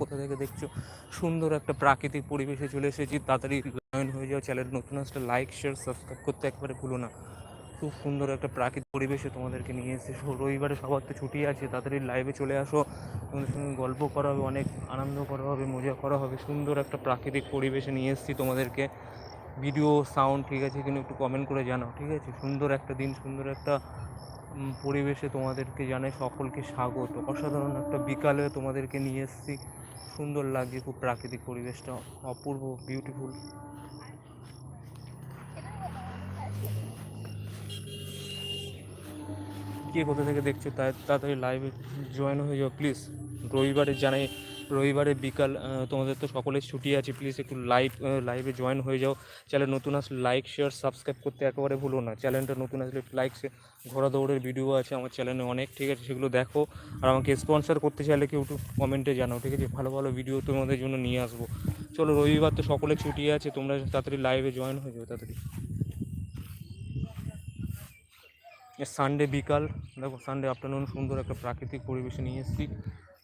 কোথা থেকে দেখছ? সুন্দর একটা প্রাকৃতিক পরিবেশে চলে এসেছি। তাড়াতাড়ি জয়েন হয়ে যাও চ্যানেল। নতুন আসলে লাইক শেয়ার সাবস্ক্রাইব করতে একবারে ভুলো না। খুব সুন্দর একটা প্রাকৃতিক পরিবেশে তোমাদেরকে নিয়ে এসে রবিবারে সবার তো ছুটি আছে। তাড়াতাড়ি লাইভে চলে আসো। তোমাদের সঙ্গে গল্প করা হবে, অনেক আনন্দ করা হবে, মজা করা হবে। সুন্দর একটা প্রাকৃতিক পরিবেশে নিয়ে এসেছি তোমাদেরকে। ভিডিও সাউন্ড ঠিক আছে কিন্তু একটু কমেন্ট করে জানাও, ঠিক আছে? সুন্দর একটা দিন, সুন্দর একটা পরিবেশে তোমাদেরকে জানাই সকলকে স্বাগত। অসাধারণ একটা বিকালে তোমাদেরকে নিয়ে এসেছি। সুন্দর লাগছে খুব প্রাকৃতিক পরিবেশটা, অপূর্ব বিউটিফুল কে কোথা থেকে দেখছ তাড়াতাড়ি লাইভে জয়েন হয়ে যাও প্লিজ রবিবারে জানাই রবিবারে বিকাল তোমাদের তো সকলের ছুটি আছে প্লিজ একটু লাইভ লাইভে জয়েন হয়ে যাও। চ্যানেল নতুন আসলে লাইক শেয়ার সাবস্ক্রাইব করতে একেবারে ভুলো না। চ্যানেলটা নতুন আসলে লাইক ঘোড়া দৌড়ের ভিডিও আছে আমার চ্যানেলে অনেক, ঠিক আছে? সেগুলো দেখো। আর আমাকে স্পন্সর করতে চাইলে কেউ একটু কমেন্টে জানাও, ঠিক আছে? ভালো ভালো ভিডিও তোমাদের জন্য নিয়ে আসব। চলো, রবিবার তো সকলের ছুটি আছে, তোমরা তাড়াতাড়ি লাইভে জয়েন হয়ে যাও, তাড়াতাড়ি। সানডে বিকাল, দেখো সানডে আফটারনুন সুন্দর একটা প্রাকৃতিক পরিবেশে নিয়ে এসেছি।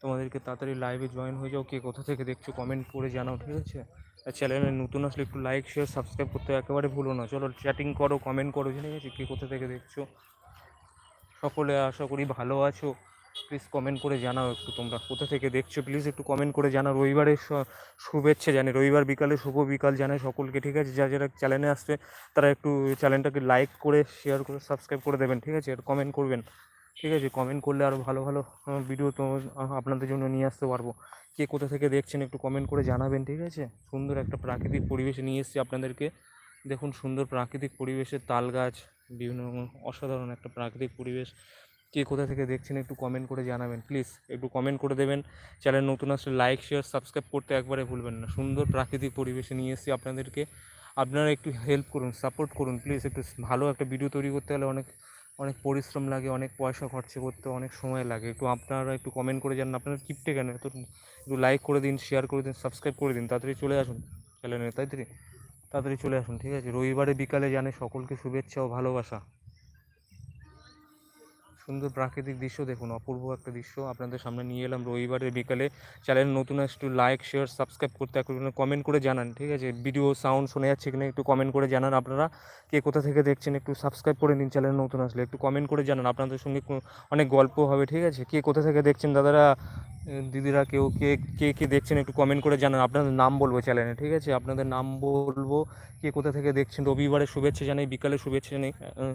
তোমাদেরকে তাড়াতাড়ি লাইভে জয়েন হয়ে যাও। কে কোথা থেকে দেখছ কমেন্ট করে জানাও, ঠিক আছে? আর চ্যানেলে নতুন আসলে একটু লাইক শেয়ার সাবস্ক্রাইব করতে একেবারে ভুলো না। চলো চ্যাটিং করো কমেন্ট করো ঠিক আছে কে কোথা থেকে দেখছ। সকলে আশা করি ভালো আছো। প্লিজ কমেন্ট করে জানাও একটু তোমরা কোথা থেকে দেখছ। প্লিজ একটু কমেন্ট করে জানাও। রবিবারের শুভেচ্ছা জানে রবিবার বিকালে, শুভ বিকাল জানাই সকলকে, ঠিক আছে? যা যারা চ্যানেলে আসবে তারা একটু চ্যানেলটাকে লাইক করে শেয়ার করে সাবস্ক্রাইব করে দেবেন, ঠিক আছে? আর কমেন্ট করবেন। ঠিক আছে কমেন্ট করলে আরও ভালো ভালো ভিডিও তো আপনাদের জন্য নিয়ে আসতে পারব। কে কোথা থেকে দেখছেন একটু কমেন্ট করে জানাবেন, ঠিক আছে? সুন্দর একটা প্রাকৃতিক পরিবেশে নিয়ে এসেছি আপনাদেরকে। দেখুন, সুন্দর প্রাকৃতিক পরিবেশে তাল গাছ, বিভিন্ন অসাধারণ একটা প্রাকৃতিক পরিবেশ। কে কোথা থেকে দেখছেন একটু কমেন্ট করে জানাবেন প্লিজ একটু কমেন্ট করে দেবেন। চ্যানেল নতুন আসলে লাইক শেয়ার সাবস্ক্রাইব করতে একবারে ভুলবেন না। সুন্দর প্রাকৃতিক পরিবেশে নিয়ে এসেছি আপনাদেরকে। আপনারা একটু হেল্প করুন সাপোর্ট করুন প্লিজ একটু ভালো একটা ভিডিও তৈরি করতে হলে অনেক অনেক পরিশ্রম লাগে, অনেক পয়সা খরচা করতে, অনেক সময় লাগে। একটু আপনারা একটু কমেন্ট করে জানান আপনারা কিপটে কেন? তো একটু লাইক করে দিন শেয়ার করে দিন সাবস্ক্রাইব করে দিন, তাড়াতাড়ি চলে আসুন চ্যানেলে তাড়াতাড়ি তাড়াতাড়ি চলে আসুন, ঠিক আছে? রবিবারে বিকালে জানে সকলকে শুভেচ্ছা ও ভালোবাসা। সুন্দর প্রাকৃতিক দৃশ্য দেখুন, অপূর্ব একটা দৃশ্য। আপনাদের সামনে নিয়ে এলাম রবিবারের বিকালে। চ্যানেল নতুন একটু লাইক শেয়ার সাবস্ক্রাইব করতে একটু কমেন্ট করে জানান, ঠিক আছে? ভিডিও সাউন্ড শোনা যাচ্ছে কিনা একটু কমেন্ট করে জানান আপনারা। কে কোথা থেকে দেখছেন একটু সাবস্ক্রাইব করে নিন চ্যানেল নতুন আসলে, একটু কমেন্ট করে জানান। আপনাদের সঙ্গে অনেক গল্প হবে, ঠিক আছে? কে কোথা থেকে দেখছেন? দাদারা দিদিরা কেউ কে কে কে দেখছেন একটু কমেন্ট করে জানান। আপনাদের নাম বলব চ্যানেলে ঠিক আছে? আপনাদের নাম বলব কে কোথা থেকে দেখছেন। রবিবারে শুভেচ্ছা জানাই, বিকালে শুভেচ্ছা জানাই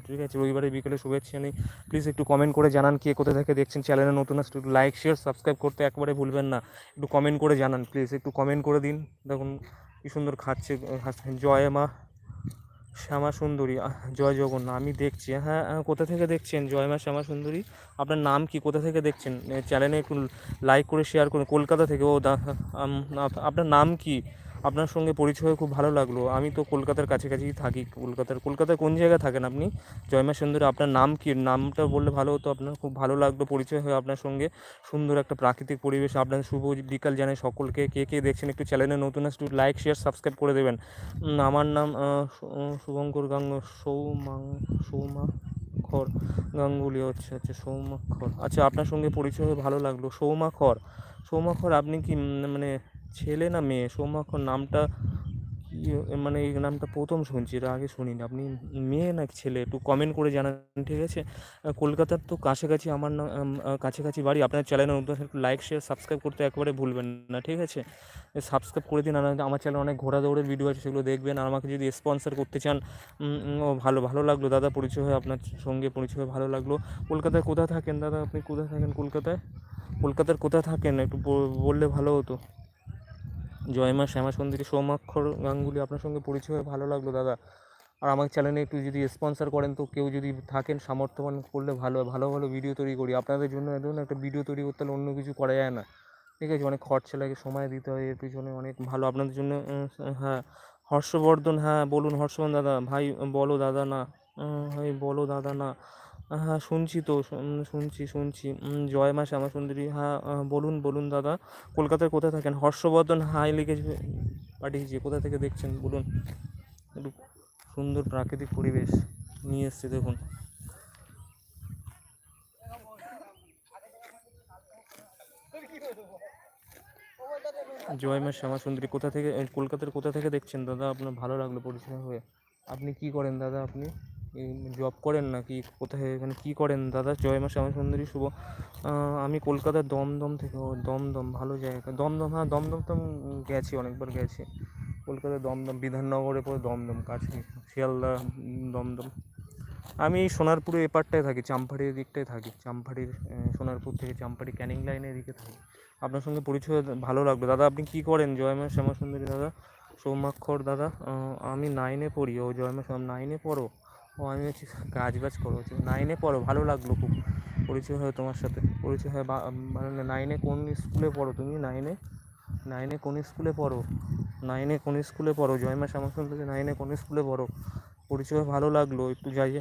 ঠিক আছে? রবিবারে, বিকালে শুভেচ্ছা জানাই। প্লিজ একটু কমেন্ট করে জানান কে কোথা থেকে দেখছেন চ্যানেলে নতুন আসলে একটু লাইক শেয়ার সাবস্ক্রাইব করতে একবারে ভুলবেন না। একটু কমেন্ট করে জানান প্লিজ একটু কমেন্ট করে দিন। দেখুন কি সুন্দর খাচ্ছে জয় মা। শ্যামা সুন্দরী জয় জগন্নাথ আমি দেখছি হ্যাঁ হ্যাঁ, কোথা থেকে দেখছেন? জয় মা শ্যামা সুন্দরী আপনার নাম কি? কোথা থেকে দেখছেন? চ্যানেলে একটু লাইক করে শেয়ার করুন কলকাতা থেকে ও আপনার নাম কি? আপনার সঙ্গে পরিচয় খুব ভালো লাগল। আমি তো কলকাতার কাছাকাছিই থাকি। কলকাতার কলকাতার কোন জায়গায় থাকেন আপনি? জয়মা সুন্দরী, আপনার নাম কি? নামটা বললে ভালো হতো, আপনার খুব ভালো লাগল পরিচয় হয়ে আপনার সঙ্গে। সুন্দর একটা প্রাকৃতিক পরিবেশ, আপনার শুভ বিকাল জানাই সকলকে। কে কে দেখছেন একটু চ্যানেলে নতুন একটু লাইক শেয়ার সাবস্ক্রাইব করে দেবেন। আমার নাম শুভঙ্কর গাঙ্গ, সৌমাং সৌমাখর গাঙ্গুলি হচ্ছে আচ্ছা সৌমাখর আচ্ছা আপনার সঙ্গে পরিচয় হয়ে ভালো লাগল। সৌমাখর সৌমাখর আপনি কি মানে ছেলে না মেয়ে? সৌমাখর নামটা মানে এই নামটা প্রথম শুনছি এটা আগে শুনিনি। আপনি মেয়ে না ছেলে? একটু কমেন্ট করে জানান ঠিক আছে? কলকাতার তো কাছাকাছি আমার না আম, আহ, কাছাকাছি বাড়ি। আপনার চ্যানেলে নতুন একটু লাইক শেয়ার সাবস্ক্রাইব করতে একবারে ভুলবেন না ঠিক আছে? সাবস্ক্রাইব করে দিন। আর আমার চ্যানেলে অনেক ঘোরা দৌড়ের ভিডিও আছে সেগুলো দেখবেন। আর আমাকে যদি স্পন্সর করতে চান ভালো ভালো লাগল। দাদা পরিচয় হয়ে আপনার সঙ্গে পরিচয় হয়ে ভালো লাগল। কলকাতায় কোথায় থাকেন দাদা আপনি? কোথায় থাকেন কলকাতায়? কলকাতার কোথায় থাকেন? একটু বললে ভালো হতো। জয়মা শ্যামা সুন্দরী সৌমাক্ষর গাঙ্গুলি আপনার সঙ্গে পরিচয় হয়ে ভালো লাগল, দাদা। আর আমার চ্যানেলে একটু যদি স্পন্সর করেন তো কেউ যদি থাকেন, সামর্থ্যবান করলে ভালো। ভালো ভালো ভিডিও তৈরি করি। আপনাদের জন্য জন্য একটা ভিডিও তৈরি করতে হলে অন্য কিছু করা যায় না। ঠিক আছে? অনেক খরচা লাগে, সময় দিতে হয়, এর পিছনে অনেক ভালো। আপনাদের জন্য হ্যাঁ হর্ষবর্ধন হ্যাঁ বলুন হর্ষবর্ধন দাদা, ভাই, বলো দাদা না ভাই, বলো দাদা না। হ্যাঁ শুনছি তো শুনছি শুনছি। জয় মা শ্যামা সুন্দরী। হ্যাঁ বলুন বলুন দাদা, কলকাতায় কোথায় থাকেন? হর্ষবর্ধন হাই লিখেছে পাঠিয়েছি কোথা থেকে দেখছেন? বলুন। একটু সুন্দর প্রাকৃতিক পরিবেশ নিয়ে এসছে, দেখুন। জয় মা শ্যামা সুন্দরী, কোথা থেকে, কলকাতার কোথা থেকে দেখছেন? দাদা, আপনার ভালো লাগল পরিচয় হয়ে। আপনি কি করেন দাদা আপনি? জব করেন নাকি? কোথায় মানে কি করেন? দাদা, জয় মা শ্যামা সুন্দরী, শুভ। আমি কলকাতার দমদম থেকে দমদম, ভালো জায়গা। দমদম হ্যাঁ দমদম তো গেছি, অনেকবার গেছি। কলকাতার দমদম, বিধাননগরে পরে দমদম, কাছে, শিয়ালদা দমদম। আমি সোনারপুরে এপারটায় থাকি, চাম্পাড়ির দিকটায় থাকি, চাম্পাড়ির সোনারপুর থেকে চাম্পাড়ি ক্যানিং লাইনের দিকে থাকি। আপনার সঙ্গে পরিচয় ভালো লাগল দাদা, আপনি কি করেন? জয়মা শ্যামা সুন্দরী দাদা, সৌমাক্ষর দাদা আমি নাইনে পড়ি। ও জয়মা শ্যাম নাইনে পড়ো। ও, আমি হচ্ছে কাজ বাজ করো নাইনে পড়ো, ভালো লাগল খুব। পরিচয় হয় তোমার সাথে। পরিচয় হয় মানে নাইনে কোন স্কুলে পড়ো তুমি? নাইনে নাইনে কোন স্কুলে পড়ো? নাইনে কোন স্কুলে পড়ো? জয় জয়মা শ্যামা সুন্দরী নাইনে কোন স্কুলে পড়ো? পরিচয় ভালো লাগল। একটু যাই।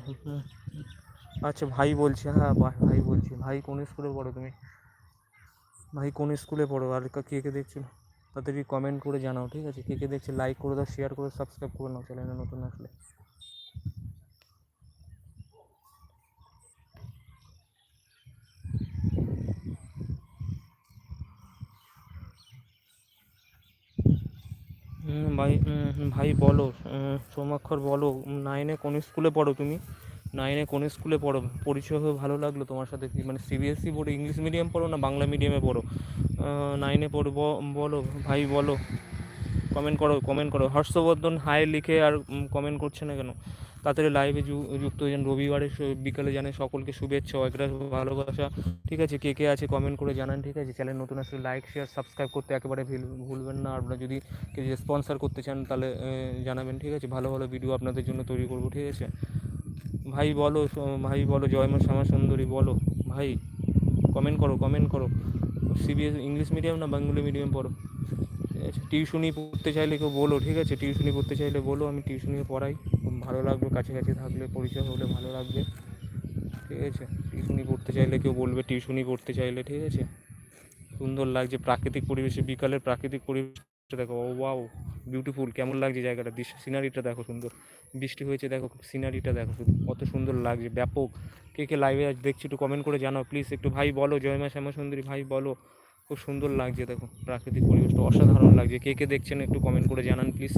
আচ্ছা ভাই বলছি হ্যাঁ ভাই বলছি, ভাই কোন স্কুলে পড়ো তুমি? ভাই কোন স্কুলে পড়ো? আর কে কে দেখছ? তাদেরকে কমেন্ট করে জানাও, ঠিক আছে? কে কে দেখছে? লাইক করে দাও শেয়ার করে সাবস্ক্রাইব করে নাও চ্যানেলে নতুন আসলে। ভাই ভাই বলো সোমাক্ষর বলো নাইনে কোন স্কুলে পড়ো তুমি? নাইনে কোন স্কুলে পড়ো? পরিচয় হয়ে ভালো লাগল তোমার সাথে কি? মানে সিবিএসসি পড়ো ইংলিশ মিডিয়াম পড়ো না বাংলা মিডিয়ামে পড়ো? নাইনে পড়ো বলো, ভাই বলো। কমেন্ট করো কমেন্ট করো। হর্ষবর্ধন হাই লিখে আর কমেন্ট করছে না কেন? তাড়াতাড়ি লাইভে যুক্ত হয়ে যান। রবিবারে বিকালে জানে সকলকে শুভেচ্ছা একটা ভালোবাসা। ঠিক আছে? কে কে আছে কমেন্ট করে জানান, ঠিক আছে? চ্যানেল নতুন আসলে লাইক শেয়ার সাবস্ক্রাইব করতে একেবারে ভিল- ভুলবেন না। আপনারা যদি কেউ স্পন্সর করতে চান, তাহলে জানাবেন, ঠিক আছে? ভালো ভালো ভিডিও আপনাদের জন্য তৈরি করব, ঠিক আছে? ভাই, বলো ভাই, বলো জয়মা শ্যামা সুন্দরী, বলো। ভাই কমেন্ট করো কমেন্ট করো। সিবিএস ইংলিশ মিডিয়াম না বাঙ্গুলি মিডিয়াম পড়ো? টিউশনি পড়তে চাইলে কেউ বলো, ঠিক আছে? টিউশনি পড়তে চাইলে বলো, আমি টিউশনি পড়াই। ভালো লাগবে, কাছাকাছি থাকলে, পরিচয় হলে ভালো লাগবে। ঠিক আছে? টিউশনি পড়তে চাইলে কেউ বলবে টিউশনি পড়তে চাইলে, ঠিক আছে? সুন্দর লাগছে, প্রাকৃতিক পরিবেশে, বিকালের প্রাকৃতিক পরিবেশটা দেখো, ও ওয়াও বিউটিফুল কেমন লাগছে জায়গাটা, দৃশ্য সিনারিটা দেখো সুন্দর। বৃষ্টি হয়েছে, দেখো সিনারিটা দেখো কত সুন্দর লাগছে, ব্যাপক। কে কে লাইভে আজ দেখছি একটু কমেন্ট করে জানাও প্লিজ একটু ভাই বলো জয়মা শ্যামা সুন্দরী, ভাই বলো। খুব সুন্দর লাগছে, দেখো। প্রাকৃতিক পরিবেশটা অসাধারণ লাগছে। কে কে দেখছেন একটু কমেন্ট করে জানান প্লিজ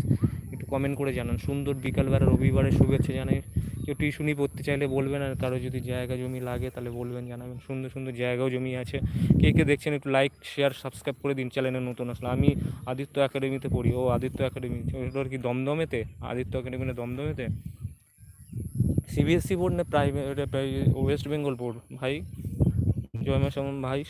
একটু কমেন্ট করে জানান। সুন্দর বিকালবেলা, রবিবারের শুভেচ্ছা জানাই। কেউ টিউশনি পড়তে চাইলে বলবেন আর কারও যদি জায়গা জমি লাগে তাহলে বলবেন, জানাবেন। সুন্দর সুন্দর জায়গাও জমি আছে। কে কে দেখছেন একটু লাইক শেয়ার সাবস্ক্রাইব করে দিন চ্যানেলে নতুন আসলে। আমি আদিত্য একাডেমিতে পড়ি। ও আদিত্য একাডেমি ওটার কি দমদমেতে? আদিত্য একাডেমি না দমদমেতে সিবিএসসি বোর্ড না প্রাইভেট ওয়েস্ট বেঙ্গল বোর্ড ভাই জয়মা সমন ভাই।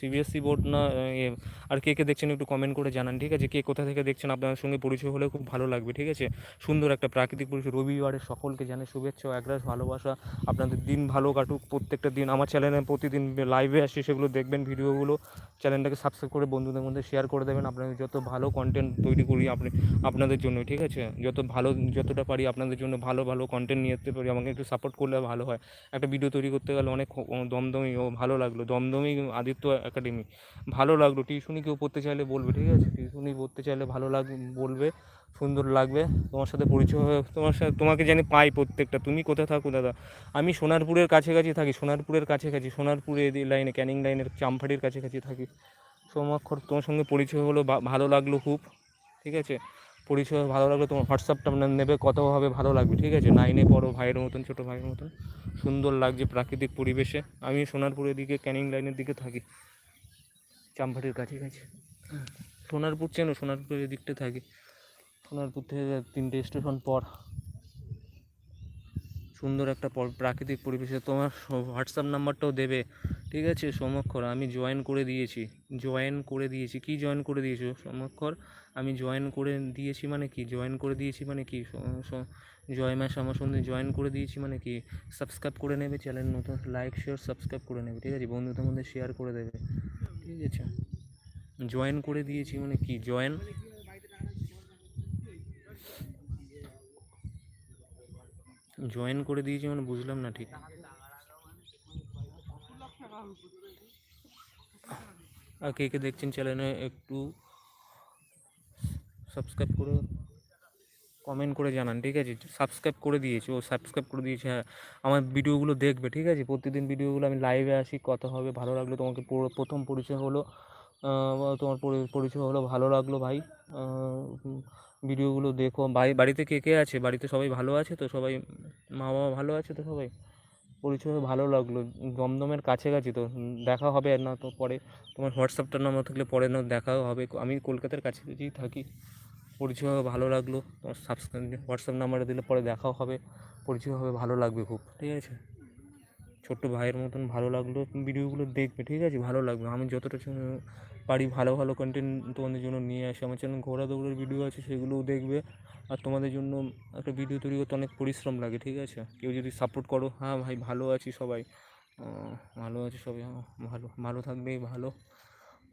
সিবিএসসি বোর্ড না এ, আর কে কে দেখছেন একটু কমেন্ট করে জানান ঠিক আছে? কে কোথা থেকে দেখছেন? আপনার সঙ্গে পরিচয় হলে খুব ভালো লাগবে ঠিক আছে? সুন্দর একটা প্রাকৃতিক পরিচয় রবিবারে সকলকে জানে শুভেচ্ছা একরাশ ভালোবাসা। আপনাদের দিন ভালো কাটুক প্রত্যেকটা দিন। আমার চ্যানেলে প্রতিদিন লাইভে আসি সেগুলো দেখবেন ভিডিওগুলো। চ্যানেলটাকে সাবস্ক্রাইব করে বন্ধুদের মধ্যে শেয়ার করে দেবেন। আপনাদের যত ভালো কন্টেন্ট তৈরি করি আপনি আপনাদের জন্য ঠিক আছে? যত ভালো যতটা পারি আপনাদের জন্য ভালো ভালো কন্টেন্ট নিয়ে আসতে পারি। আমাকে একটু সাপোর্ট করলে ভালো হয়। একটা ভিডিও তৈরি করতে গেলে অনেক দমদমি ও ভালো লাগল। দমদমি আদিত্য একাডেমি ভালো লাগল। টিউশনি কেউ পড়তে চাইলে বলবে, ঠিক আছে? টিউশনি পড়তে চাইলে ভালো লাগ, বলবে, সুন্দর লাগবে। তোমার সাথে পরিচয় হয়ে, তোমার সাথে, তোমাকে জানি পাই প্রত্যেকটা। তুমি কোথায় থাকো দাদা? আমি সোনারপুরের কাছাকাছি থাকি, সোনারপুরের কাছাকাছি, সোনারপুরে লাইনে ক্যানিং লাইনের চামফাড়ির কাছাকাছি থাকি। সোমাক্ষর, তোমার সঙ্গে পরিচয় হলো ভালো লাগল খুব, ঠিক আছে? পরিচয় ভালো লাগল, তোমার হোয়াটসঅ্যাপটা নেবে কতভাবে ভালো লাগবে, ঠিক আছে? নাইনে পড়ো, ভাইয়ের মতন, ছোটো ভাইয়ের মতন। সুন্দর লাগছে প্রাকৃতিক পরিবেশে। আমি সোনারপুরের দিকে ক্যানিং লাইনের দিকে থাকি। চাম্পাটির কাছাকাছি। সোনারপুর চেনো? সোনারপুরের দিকটা থাকি। সোনারপুর থেকে তিনটে স্টেশন পর। সুন্দর একটা পর- প্রাকৃতিক পরিবেশে তোমার হোয়াটসঅ্যাপ নাম্বারটাও দেবে। ঠিক আছে সমক্ষর আমি জয়েন করে দিয়েছি। জয়েন করে দিয়েছি। কি জয়েন করে দিয়েছ সমক্ষর? আমি জয়েন করে দিয়েছি মানে কি? জয়েন করে দিয়েছি মানে কি? জয় মা শ্যামাসুন্দরী জয়েন করে দিয়েছি মানে কি? সাবস্ক্রাইব করে নেবে চ্যানেল নতুন লাইক শেয়ার সাবস্ক্রাইব করে নেবে। ঠিক আছে বন্ধুদের মধ্যে শেয়ার করে দেবে। ঠিক আছে জয়েন করে দিয়েছি মানে কি জয়েন জয়েন করে দিয়েছি মানে বুঝলাম না ঠিক। আর কে কে দেখছেন চ্যানেলে একটু সাবস্ক্রাইব করে। কমেন্ট করে জানান, ঠিক আছে? সাবস্ক্রাইব করে দিয়েছি, ও সাবস্ক্রাইব করে দিয়েছে হ্যাঁ আমার ভিডিওগুলো দেখবে, ঠিক আছে? প্রতিদিন ভিডিওগুলো আমি লাইভে আসি, কথা হবে, ভালো লাগল তোমাকে, পুরো, প্রথম পরিচয় হলো তোমার পরি- পরিচয় হলো, ভালো লাগল ভাই ভিডিওগুলো দেখো, বাড়ি, বাড়িতে কে কে আছে? বাড়িতে সবাই ভালো আছে তো? সবাই মা বাবা ভালো আছে তো সবাই? পরিচয় ভালো লাগল, দমদমের কাছাকাছি তো দেখা হবে না তো পরে, তোমার হোয়াটসঅ্যাপটা নাম্বার থাকলে পরে না দেখাও হবে, আমি কলকাতার কাছাকাছিই থাকি। পরিচয় হয়ে ভালো লাগল। তোমার সাবস্ক্রাইব হোয়াটসঅ্যাপ নাম্বারটা দিলে পরে দেখাও হবে। পরিচয় হবে ভালো লাগবে খুব ঠিক আছে? ছোট্ট ভাইয়ের মতন ভালো লাগল ভিডিওগুলো দেখবে ঠিক আছে? ভালো লাগবে। আমি যতটা পারি ভালো ভালো কন্টেন্ট তোমাদের জন্য নিয়ে আসি। আমার চ্যানেল ঘোরা দৌড়ের ভিডিও আছে সেগুলোও দেখবে। আর তোমাদের জন্য একটা ভিডিও তৈরি করতে অনেক পরিশ্রম লাগে ঠিক আছে? কেউ যদি সাপোর্ট করো হ্যাঁ ভাই ভালো আছি সবাই। ভালো আছি সবাই হ্যাঁ, ভালো ভালো থাকবেই ভালো।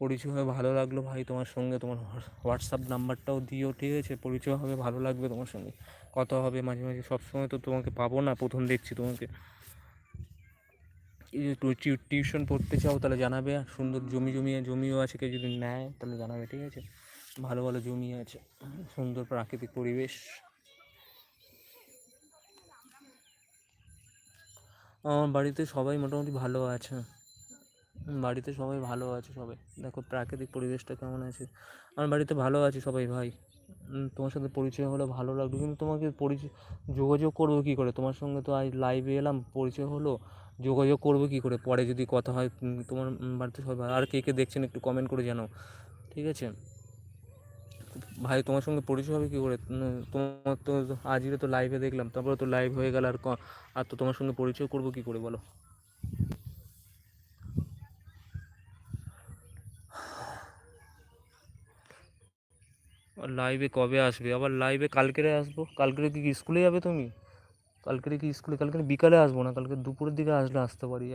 পরিচয় হয়ে ভালো লাগল ভাই তোমার সঙ্গে, তোমার হোয়াটসঅ্যাপ নাম্বারটাও দিও, ঠিক আছে? পরিচয় হবে, ভালো লাগবে তোমার সঙ্গে। কথা হবে মাঝে মাঝে, সবসময় তো তোমাকে পাবো না, প্রথম দেখছি তোমাকে। টিউশন পড়তে চাও, তাহলে জানাবে। আর সুন্দর জমি জমি, জমিও আছে, কেউ যদি নেয়, তাহলে জানাবে, ঠিক আছে? ভালো ভালো জমি আছে, সুন্দর প্রাকৃতিক পরিবেশ। আমার বাড়িতে সবাই মোটামুটি ভালো আছে। বাড়িতে সবাই ভালো আছে সবাই। দেখো প্রাকৃতিক পরিবেশটা কেমন আছে? আমার বাড়িতে ভালো আছে সবাই ভাই। তোমার সাথে পরিচয় হলো ভালো লাগল কিন্তু তোমাকে পরিচয়, যোগাযোগ করব কী করে? তোমার সঙ্গে তো আজ লাইভে এলাম, পরিচয় হলো, যোগাযোগ করব কী করে? পরে যদি কথা হয় তোমার বাড়িতে সবাই আর কে কে দেখছেন একটু কমেন্ট করে জানাও। ঠিক আছে? ভাই, তোমার সঙ্গে পরিচয় হবে কী করে? তোমার তো আজকে তো লাইভে দেখলাম, তারপরে তো লাইভ হয়ে গেল আর আর তো তোমার সঙ্গে পরিচয় করব কী করে বলো? লাইভে কবে আসবে? আবার লাইভে কালকেরে আসব? কালকেরে কি স্কুলে যাবে তুমি? কালকেরে কি স্কুলে? কালকে বিকালে আসব না? কালকে দুপুরের দিকে আসলে আসতে পারি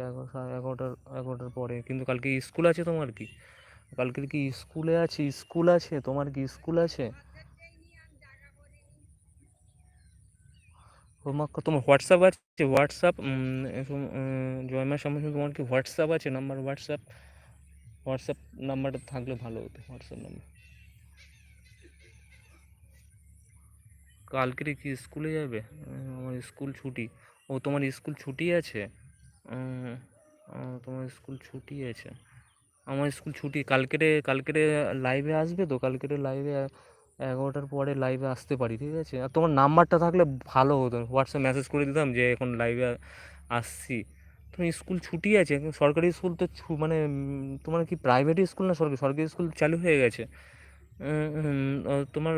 এগারোটার এগারোটার পরে। কিন্তু কালকে স্কুল আছে তোমার কি? কালকে কি স্কুলে আছে? স্কুল আছে? তোমার কি স্কুল আছে? তোমার তোমার হোয়াটসঅ্যাপ আছে? হোয়াটসঅ্যাপ জয়মার সামনে তোমার কি হোয়াটসঅ্যাপ আছে? নাম্বার হোয়াটসঅ্যাপ হোয়াটসঅ্যাপ নাম্বারটা থাকলে ভালো হতো, হোয়াটসঅ্যাপ নাম্বার। কালকে কি স্কুলে যাবে আমার স্কুল ছুটি। ও, তোমার স্কুল ছুটি আছে? তোমার স্কুল ছুটি আছে। আমার স্কুল ছুটি কালকেরে কালকেরে লাইভে আসবে তো? কালকেরে লাইভে এগারোটার পরে লাইভে আসতে পারি, ঠিক আছে? আর তোমার নাম্বারটা থাকলে ভালো হতো। হোয়াটসঅ্যাপ মেসেজ করে দিতাম যে, এখন লাইভে আসছি। তোমার স্কুল ছুটি আছে? সরকারি স্কুল তো মানে তোমার কি প্রাইভেট স্কুল না সরকারি? সরকারি স্কুল চালু হয়ে গেছে। তোমার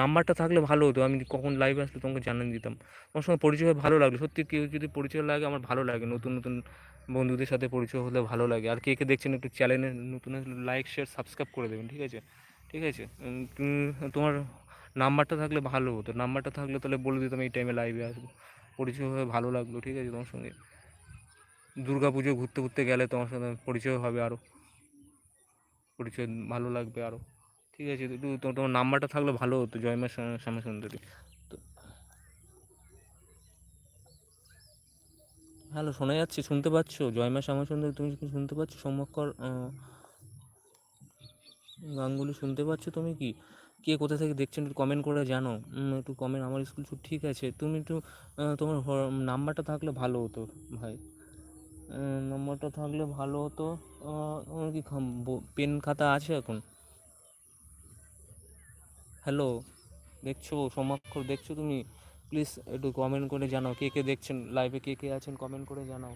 নাম্বারটা থাকলে ভালো হতো। আমি কখন লাইভ আসলে তোমাকে জানিয়ে দিতাম। তোমার সঙ্গে পরিচয় ভালো লাগল। সত্যি কেউ যদি পরিচয় লাগে, আমার ভালো লাগে। নতুন নতুন বন্ধুদের সাথে পরিচয় হলে ভালো লাগে। আর কে কে দেখছেন একটু চ্যানেলে নতুন লাইক শেয়ার সাবস্ক্রাইব করে দেবেন, ঠিক আছে? ঠিক আছে? তোমার নাম্বারটা থাকলে ভালো হতো। নাম্বারটা থাকলে তাহলে বলে দিতাম, এই টাইমে লাইভে আসব। পরিচয় হয়ে ভালো লাগল, ঠিক আছে তোমার সঙ্গে? দুর্গা পুজো ঘুরতে ঘুরতে গেলে তোমার সাথে পরিচয় হবে আরও পরিচয় ভালো লাগবে আরও ঠিক আছে একটু তোমার নাম্বারটা থাকলে ভালো হতো জয়মা শ্যামা সুন্দরী। তো হ্যালো, শোনা যাচ্ছে, শুনতে পাচ্ছো? জয়মা শ্যামা সুন্দরী, তুমি কি শুনতে পাচ্ছ? সম্যকর গাঙ্গুলি শুনতে পাচ্ছ তুমি কি? কে কোথা থেকে দেখছেন একটু কমেন্ট করে জানো। একটু কমেন্ট আমার স্কুল ছুটি, ঠিক আছে। তুমি একটু তোমার নাম্বারটা থাকলে ভালো হতো, ভাই। নাম্বারটা থাকলে ভালো হতো তোমার কি পেন খাতা আছে এখন? হ্যালো, দেখছ? সমাক্ষর, দেখছ তুমি? প্লিজ একটু কমেন্ট করে জানাও, কে কে দেখছেন লাইভে কে কে আছেন কমেন্ট করে জানাও।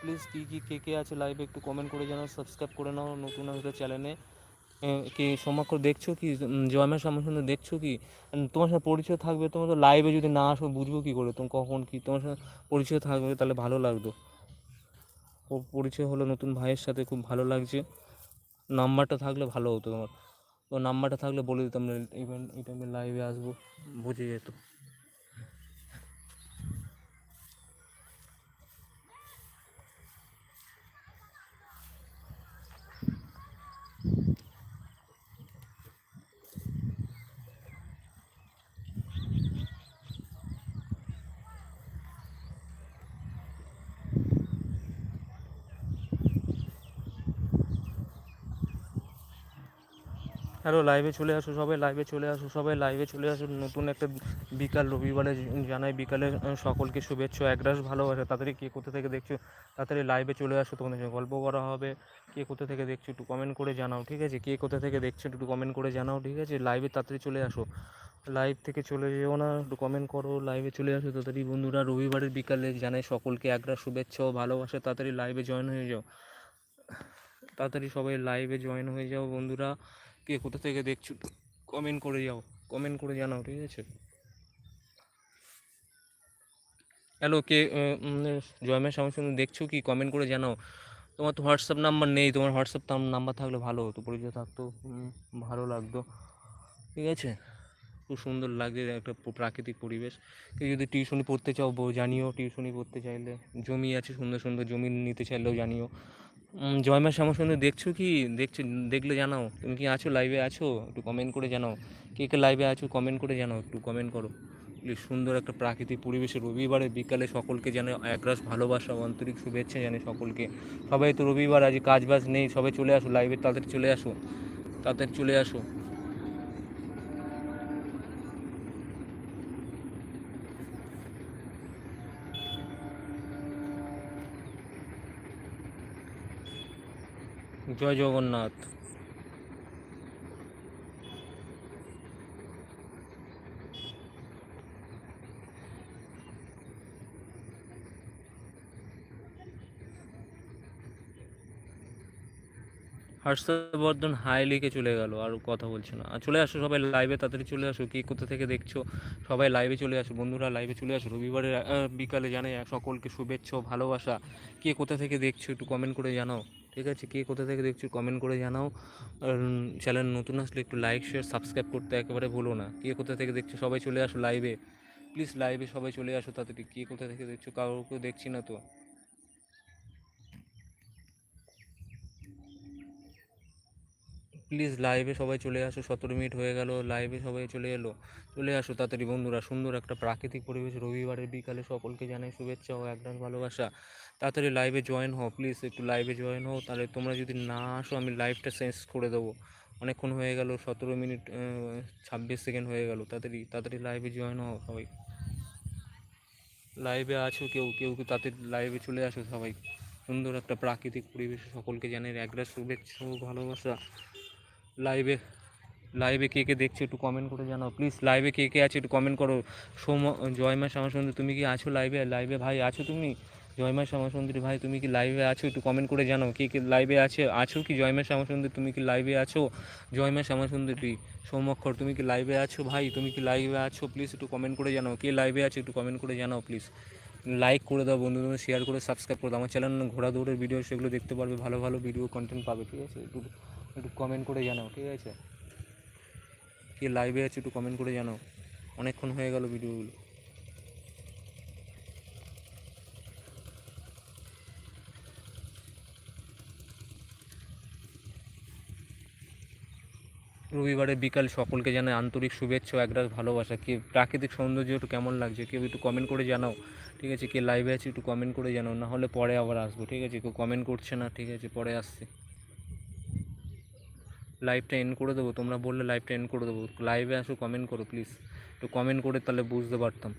প্লিজ কী কী, কে কে আছে লাইভে একটু কমেন্ট করে জানাও সাবস্ক্রাইব করে নাও নতুন হলে চ্যানেলে কি সমাক্ষর, দেখছ কি? জয়মের সামনে সামনে দেখছ কি? তোমার সাথে পরিচয় থাকবে, তোমার তো লাইভে যদি না আসো, বুঝব কী করে? তুমি কখন কি? তোমার সাথে পরিচয় থাকবে, তাহলে ভালো লাগতো। পরিচয় হলো নতুন ভাইয়ের সাথে, খুব ভালো লাগছে। নাম্বারটা থাকলে ভালো হতো তোমার। তো নাম্বারটা থাকলে বলে দিতাম ইভেন এই টাইমে লাইভে আসব। বুঝে যেত। হ্যালো লাইভে চলে আসো, সবাই লাইভে চলে আসো, সবাই লাইভে চলে আসো। নতুন একটা বিকাল, রবিবারে জানাই বিকালে সকলকে শুভেচ্ছা, একরাশ ভালোবাসা। তাড়াতাড়ি কে কোথা থেকে দেখছ? তাড়াতাড়ি লাইভে চলে আসো, তোমাদের সঙ্গে গল্প করা হবে। কে কোথা থেকে দেখছ একটু কমেন্ট করে জানাও, ঠিক আছে? কে কোথা থেকে দেখছ একটু কমেন্ট করে জানাও, ঠিক আছে? লাইভে তাড়াতাড়ি চলে আসো। লাইভ থেকে চলে যেও না, একটু কমেন্ট করো লাইভে চলে আসো। তাড়াতাড়ি বন্ধুরা রবিবারের বিকালে জানাই সকলকে একরাশ শুভেচ্ছা ও ভালোবাসা। তাড়াতাড়ি লাইভে জয়েন হয়ে যাও। তাড়াতাড়ি সবাই লাইভে জয়েন হয়ে যাও বন্ধুরা। কে কোথা থেকে দেখছ? কমেন্ট করে যাও কমেন্ট করে জানাও, ঠিক আছে? হ্যালো কে সামনে সঙ্গে দেখছ কি? কমেন্ট করে জানাও। তোমার তো হোয়াটসঅ্যাপ নাম্বার নেই, তোমার হোয়াটসঅ্যাপ নাম্বার থাকলে ভালো হতো, পরিচয় থাকতো ভালো লাগতো, ঠিক আছে? খুব সুন্দর লাগে একটা প্রাকৃতিক পরিবেশ। কেউ যদি টিউশনি পড়তে চাও জানিও। টিউশনি পড়তে চাইলে জমি আছে, সুন্দর সুন্দর জমি নিতে চাইলেও জানিও। শ্যামার সঙ্গে দেখছ কি? দেখছ, দেখলে জানাও। তুমি কি আছো? লাইভে আছো? একটু কমেন্ট করে জানাও। কে কে লাইভে আছো? কমেন্ট করে জানাও, একটু কমেন্ট করো। সুন্দর একটা প্রাকৃতিক পরিবেশে রবিবারে বিকালে সকলকে যেন একরাশ ভালোবাসা, আন্তরিক শুভেচ্ছা জানে সকলকে। সবাই তো রবিবার, আজ কাজ বাজ নেই, সবাই চলে আসো লাইভে তাদের চলে আসো। তাদের চলে আসো। জয় জগন্নাথ। হর্ষবর্ধন হাই লিখে চলে গেল, আর কথা বলছে না। আর চলে আসো সবাই লাইভে তাড়াতাড়ি চলে আসো, কি কোথা থেকে দেখছ? সবাই লাইভে চলে আসো, বন্ধুরা লাইভে চলে আসো। রবিবারের বিকালে জানাই সকলকে শুভেচ্ছা ভালোবাসা। কে কোথা থেকে দেখছ একটু কমেন্ট করে জানাও। ঠিক আছে? কে কোথা থেকে দেখছ কমেন্ট করে জানাও। চ্যানেল নতুন আসলে একটু লাইক শেয়ার সাবস্ক্রাইব করতে একেবারে ভুলো না। কে কোথা থেকে দেখছ সবাই চলে আসো লাইভে প্লিজ লাইভে সবাই চলে আসো তাড়াতাড়ি। কে কোথা থেকে দেখছ কাউকে দেখছি না তো। প্লিজ লাইভে সবাই চলে আসো। সতেরো মিনিট হয়ে গেল লাইভে সবাই চলে এলো। চলে আসো তাড়াতাড়ি বন্ধুরা। সুন্দর একটা প্রাকৃতিক পরিবেশ রবিবারের বিকালে সকলকে জানাই শুভেচ্ছা ও একদম ভালোবাসা। তাড়াতাড়ি লাইভে জয়েন হও প্লিজ একটু লাইভে জয়েন হও, তাহলে তোমরা যদি না আসো, আমি লাইভটা চেঞ্জ করে দেবো। অনেকক্ষণ হয়ে গেল, সতেরো মিনিট ছাব্বিশ সেকেন্ড হয়ে গেল, তাড়াতাড়ি তাড়াতাড়ি লাইভে জয়েন হও সবাই। লাইভে আছো কেউ কেউ কেউ তাদের লাইভে চলে আসো সবাই? সুন্দর একটা প্রাকৃতিক পরিবেশে, সকলকে জানাই একরা শুভেচ্ছা ভালোবাসা। লাইভে লাইভে কে কে দেখছ একটু কমেন্ট করে জানাও প্লিজ লাইভে কে কে আছে একটু কমেন্ট করো। সোম জয়মা শ্যামাসুন্দর, তুমি কি আছো লাইভে লাইভে ভাই, আছো তুমি? জয়মা শ্যামাসুন্দরী, ভাই তুমি কি লাইভে আছো? একটু কমেন্ট করে জানাও, কে কে লাইভে আছে, আছো কি? জয়মা শ্যামাসুন্দরী, তুমি কি লাইভে আছো? জয়মা শ্যামাসুন্দরী, সৌমক্ষর, তুমি কি লাইভে আছো? ভাই, তুমি কি লাইভে আছো? প্লিজ একটু কমেন্ট করে জানাও, কে লাইভে আছে? একটু কমেন্ট করে জানাও প্লিজ লাইক করে দাও, বন্ধুদের শেয়ার করে সাবস্ক্রাইব করে দাও। আমার চ্যানেল ঘোড়া দৌড়ের ভিডিও সেগুলো দেখতে পারবে, ভালো ভালো ভিডিও কন্টেন্ট পাবে, ঠিক আছে? একটু একটু কমেন্ট করে জানাও, ঠিক আছে? কে লাইভে আছে, একটু কমেন্ট করে জানাও। অনেকক্ষণ হয়ে গেল ভিডিওগুলো রবিবারের বিকাল সকলকে জানাই আন্তরিক শুভেচ্ছা একরাশ ভালোবাসা। কে প্রাকৃতিক সৌন্দর্য একটু কেমন লাগছে? কেউ একটু কমেন্ট করে জানাও। ঠিক আছে? কে লাইভে আছে একটু কমেন্ট করে জানাও। না হলে পরে আবার আসব, ঠিক আছে? কেউ কমেন্ট করছে না, ঠিক আছে? পরে আসছে। লাইভটা এন্ড করে দেবো। তোমরা বললে লাইভটা এন্ড করে দেবো। লাইভে আসো কমেন্ট করো প্লিজ একটু কমেন্ট করে তাহলে বুঝতে পারতাম।